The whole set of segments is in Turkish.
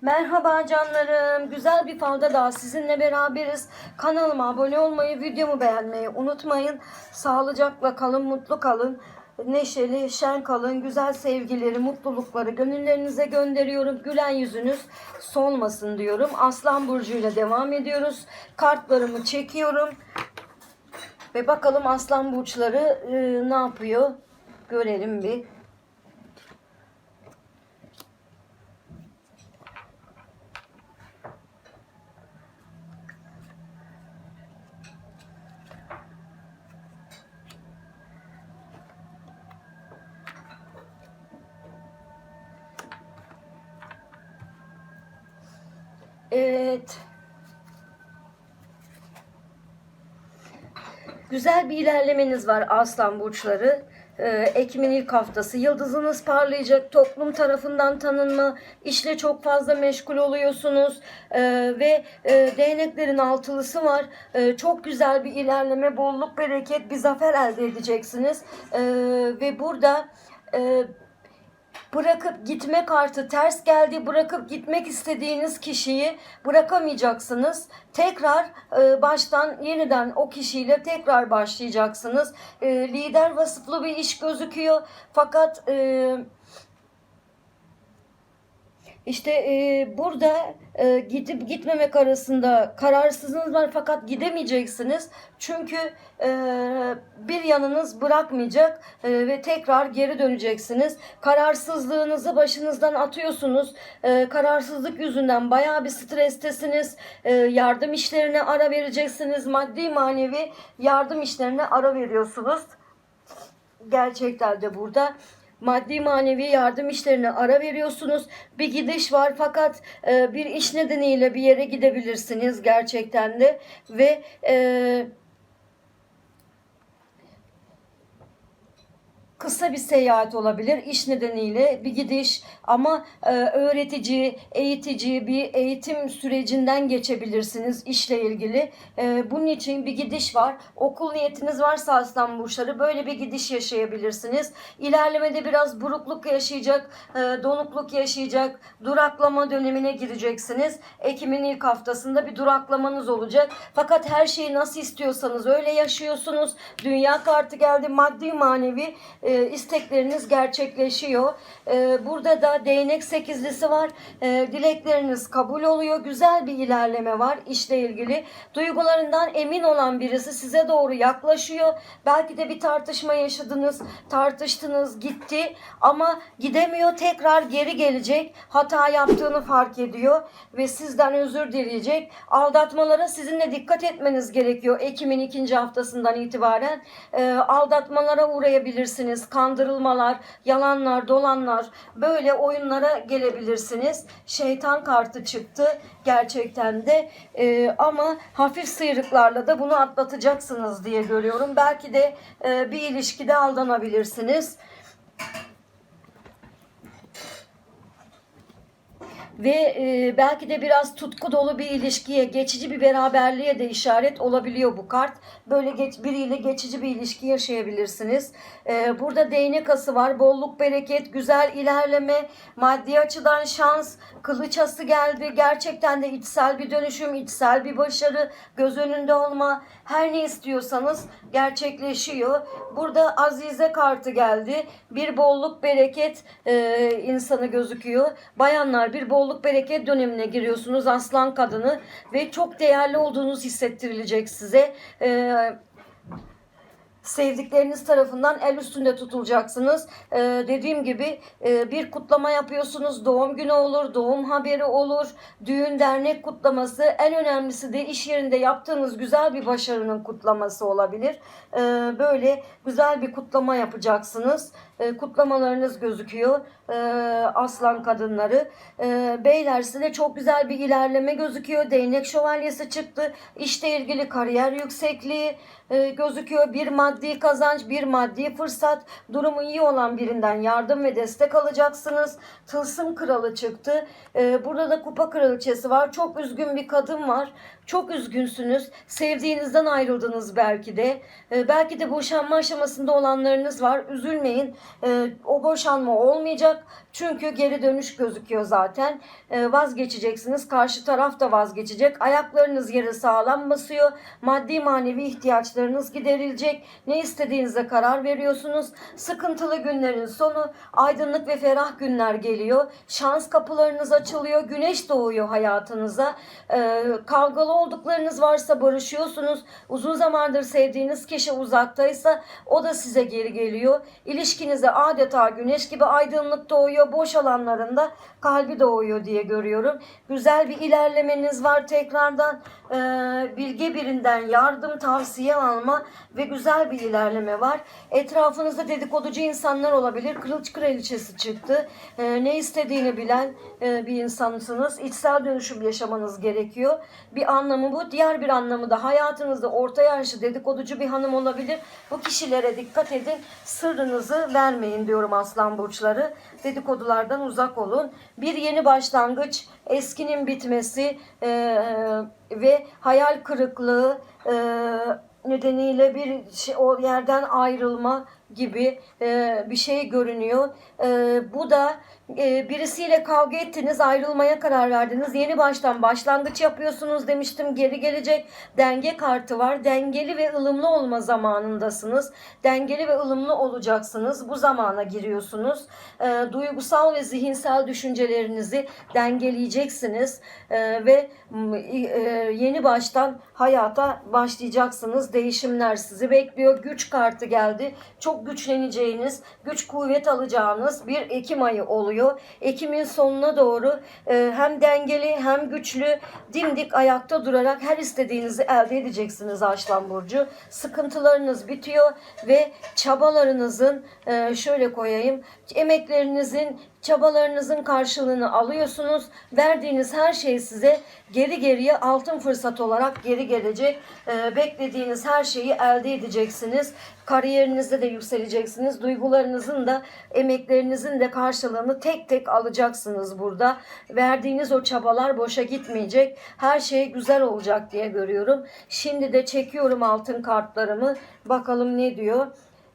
Merhaba canlarım. Güzel bir falda daha sizinle beraberiz. Kanalıma abone olmayı, videomu beğenmeyi unutmayın. Sağlıcakla kalın, mutlu kalın. Neşeli, şen kalın, güzel sevgileri, mutlulukları gönüllerinize gönderiyorum. Gülen yüzünüz solmasın diyorum. Aslan Burcu ile devam ediyoruz. Kartlarımı çekiyorum. Ve bakalım aslan burçları e, ne yapıyor? Görelim bir. Evet. Güzel bir ilerlemeniz var Aslan Burçları. Ee, Ekim'in ilk haftası. Yıldızınız parlayacak. Toplum tarafından tanınma. işle çok fazla meşgul oluyorsunuz. Ee, ve e, değneklerin altılısı var. Ee, çok güzel bir ilerleme, bolluk, bereket, bir zafer elde edeceksiniz. Ee, ve burada... E, bırakıp gitme kartı ters geldi. Bırakıp gitmek istediğiniz kişiyi bırakamayacaksınız. Tekrar e, baştan yeniden o kişiyle tekrar başlayacaksınız. E, lider vasıflı bir iş gözüküyor. Fakat e, işte e, burada e, gidip gitmemek arasında kararsızlığınız var fakat gidemeyeceksiniz. Çünkü e, bir yanınız bırakmayacak e, ve tekrar geri döneceksiniz. Kararsızlığınızı başınızdan atıyorsunuz. E, kararsızlık yüzünden bayağı bir strestesiniz. E, yardım işlerine ara vereceksiniz. Maddi manevi yardım işlerine ara veriyorsunuz gerçekten de burada maddi manevi yardım işlerine ara veriyorsunuz. Bir gidiş var fakat e, bir iş nedeniyle bir yere gidebilirsiniz gerçekten de ve e, kısa bir seyahat olabilir iş nedeniyle bir gidiş ama e, öğretici, eğitici bir eğitim sürecinden geçebilirsiniz işle ilgili. E, bunun için bir gidiş var. Okul niyetiniz varsa aslan burçları böyle bir gidiş yaşayabilirsiniz. İlerlemede biraz burukluk yaşayacak, e, donukluk yaşayacak, duraklama dönemine gireceksiniz. Ekim'in ilk haftasında bir duraklamanız olacak. Fakat her şeyi nasıl istiyorsanız öyle yaşıyorsunuz. Dünya kartı geldi maddi manevi e, istekleriniz gerçekleşiyor. E, burada da değnek sekizlisi var. E, dilekleriniz kabul oluyor. Güzel bir ilerleme var işle ilgili. Duygularından emin olan birisi size doğru yaklaşıyor. Belki de bir tartışma yaşadınız, tartıştınız, gitti ama gidemiyor. Tekrar geri gelecek. Hata yaptığını fark ediyor ve sizden özür dileyecek. Aldatmalara sizinle dikkat etmeniz gerekiyor. Ekim'in ikinci haftasından itibaren e, aldatmalara uğrayabilirsiniz. Kandırılmalar, yalanlar, dolanlar böyle oyunlara gelebilirsiniz. Şeytan kartı çıktı gerçekten de E, ama hafif sıyrıklarla da bunu atlatacaksınız diye görüyorum. Belki de e, bir ilişkide aldanabilirsiniz. Ve e, belki de biraz tutku dolu bir ilişkiye, geçici bir beraberliğe de işaret olabiliyor bu kart. Böyle geç, biriyle geçici bir ilişki yaşayabilirsiniz. E, burada değnek ası var, bolluk, bereket, güzel ilerleme, maddi açıdan şans, kılıç ası geldi. Gerçekten de içsel bir dönüşüm, içsel bir başarı, göz önünde olma, her ne istiyorsanız gerçekleşiyor. Burada Azize kartı geldi. Bir bolluk, bereket e, insanı gözüküyor. Bayanlar bir bolluk bereket dönemine giriyorsunuz aslan kadını ve çok değerli olduğunuz hissettirilecek size. Ee, sevdikleriniz tarafından el üstünde tutulacaksınız. Ee, dediğim gibi e, bir kutlama yapıyorsunuz. Doğum günü olur, doğum haberi olur, düğün dernek kutlaması. En önemlisi de iş yerinde yaptığınız güzel bir başarının kutlaması olabilir. Ee, böyle güzel bir kutlama yapacaksınız. Ee, kutlamalarınız gözüküyor. Ee, aslan kadınları. Ee, beyler size çok güzel bir ilerleme gözüküyor. Değnek şövalyesi çıktı. İşle ilgili kariyer yüksekliği e, gözüküyor. Bir maddi kazanç, bir maddi fırsat. Durumu iyi olan birinden yardım ve destek alacaksınız. Tılsım kralı çıktı. Ee, burada da kupa kraliçesi var. Çok üzgün bir kadın var. Çok üzgünsünüz. Sevdiğinizden ayrıldınız belki de. Ee, belki de boşanma aşamasında olanlarınız var. Üzülmeyin. Ee, o boşanma olmayacak. Çünkü geri dönüş gözüküyor zaten. Ee, vazgeçeceksiniz. Karşı taraf da vazgeçecek. Ayaklarınız yere sağlam basıyor. Maddi manevi ihtiyaçlarınız giderilecek. Ne istediğinize karar veriyorsunuz. Sıkıntılı günlerin sonu. Aydınlık ve ferah günler geliyor. Şans kapılarınız açılıyor. Güneş doğuyor hayatınıza. Ee, kavgalı olduklarınız varsa barışıyorsunuz. Uzun zamandır sevdiğiniz kişi uzaktaysa o da size geri geliyor. İlişkinize adeta güneş gibi aydınlık doğuyor. Boş alanlarında kalbi doğuyor diye görüyorum. Güzel bir ilerlemeniz var tekrardan. Ee, bilge birinden yardım, tavsiye alma ve güzel bir ilerleme var. Etrafınızda dedikoducu insanlar olabilir. Kılıç kraliçesi çıktı. Ee, ne istediğini bilen e, bir insansınız. İçsel dönüşüm yaşamanız gerekiyor. Bir anlamı bu. Diğer bir anlamı da hayatınızda orta yaşlı dedikoducu bir hanım olabilir. Bu kişilere dikkat edin. Sırrınızı vermeyin diyorum aslan burçları. Dedikodulardan uzak olun. Bir yeni başlangıç, eskinin bitmesi e, ve hayal kırıklığı e, nedeniyle bir şey, o yerden ayrılma gibi e, bir şey görünüyor. E, bu da e, birisiyle kavga ettiniz, ayrılmaya karar verdiniz. Yeni baştan başlangıç yapıyorsunuz demiştim. Geri gelecek denge kartı var. Dengeli ve ılımlı olma zamanındasınız. Dengeli ve ılımlı olacaksınız. Bu zamana giriyorsunuz. E, duygusal ve zihinsel düşüncelerinizi dengeleyeceksiniz. E, ve e, yeni baştan hayata başlayacaksınız. Değişimler sizi bekliyor. Güç kartı geldi. Çok güçleneceğiniz, güç kuvvet alacağınız bir Ekim ayı oluyor. Ekim'in sonuna doğru e, hem dengeli hem güçlü dimdik ayakta durarak her istediğinizi elde edeceksiniz Aslan Burcu. Sıkıntılarınız bitiyor ve çabalarınızın e, şöyle koyayım emeklerinizin çabalarınızın karşılığını alıyorsunuz. Verdiğiniz her şey size geri geriye altın fırsat olarak geri gelecek. Ee, beklediğiniz her şeyi elde edeceksiniz. Kariyerinizde de yükseleceksiniz. Duygularınızın da emeklerinizin de karşılığını tek tek alacaksınız burada. Verdiğiniz o çabalar boşa gitmeyecek. Her şey güzel olacak diye görüyorum. Şimdi de çekiyorum altın kartlarımı. Bakalım ne diyor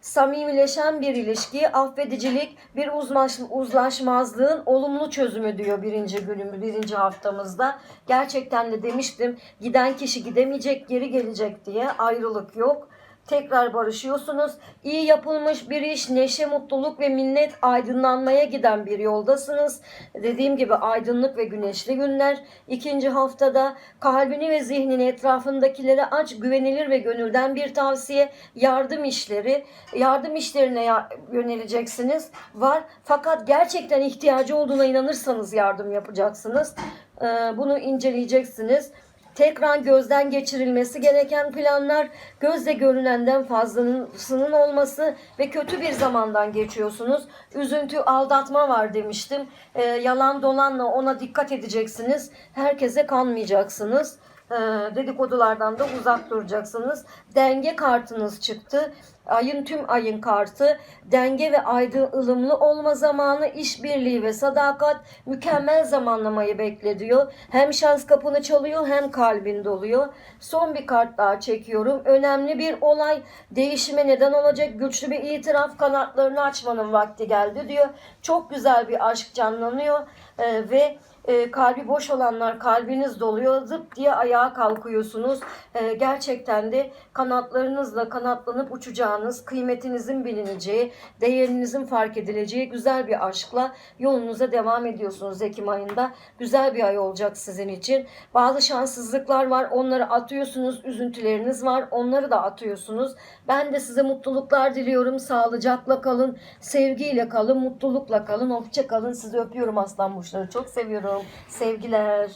samimileşen bir ilişki, affedicilik, bir uzlaş, uzlaşmazlığın olumlu çözümü diyor birinci günüm, birinci haftamızda. Gerçekten de demiştim giden kişi gidemeyecek, geri gelecek diye ayrılık yok. Tekrar barışıyorsunuz. İyi yapılmış bir iş, neşe, mutluluk ve minnet aydınlanmaya giden bir yoldasınız. Dediğim gibi aydınlık ve güneşli günler. İkinci haftada kalbini ve zihnini etrafındakilere aç, güvenilir ve gönülden bir tavsiye, yardım işleri, yardım işlerine yöneleceksiniz var. Fakat gerçekten ihtiyacı olduğuna inanırsanız yardım yapacaksınız. Ee, Bunu inceleyeceksiniz. Tekrar gözden geçirilmesi gereken planlar, gözle görünenden fazlasının olması ve kötü bir zamandan geçiyorsunuz. Üzüntü, aldatma var demiştim. Ee, yalan dolanla ona dikkat edeceksiniz. Herkese kanmayacaksınız. Ee, dedikodulardan da uzak duracaksınız. Denge kartınız çıktı. Ayın tüm ayın kartı. Denge ve aydın ılımlı olma zamanı, işbirliği ve sadakat mükemmel zamanlamayı beklediyor. Hem şans kapını çalıyor hem kalbin doluyor. Son bir kart daha çekiyorum. Önemli bir olay değişime neden olacak güçlü bir itiraf kanatlarını açmanın vakti geldi diyor. Çok güzel bir aşk canlanıyor Ee, ve e, kalbi boş olanlar kalbiniz doluyor zıp diye ayağa kalkıyorsunuz. E, gerçekten de kanatlarınızla kanatlanıp uçacağınız, kıymetinizin bilineceği, değerinizin fark edileceği güzel bir aşkla yolunuza devam ediyorsunuz Ekim ayında. Güzel bir ay olacak sizin için. Bazı şanssızlıklar var. Onları atıyorsunuz. Üzüntüleriniz var. Onları da atıyorsunuz. Ben de size mutluluklar diliyorum. Sağlıcakla kalın, sevgiyle kalın, mutlulukla kalın. Hoşça kalın. Sizi öpüyorum aslan burçları. Çok seviyorum. Sevgiler.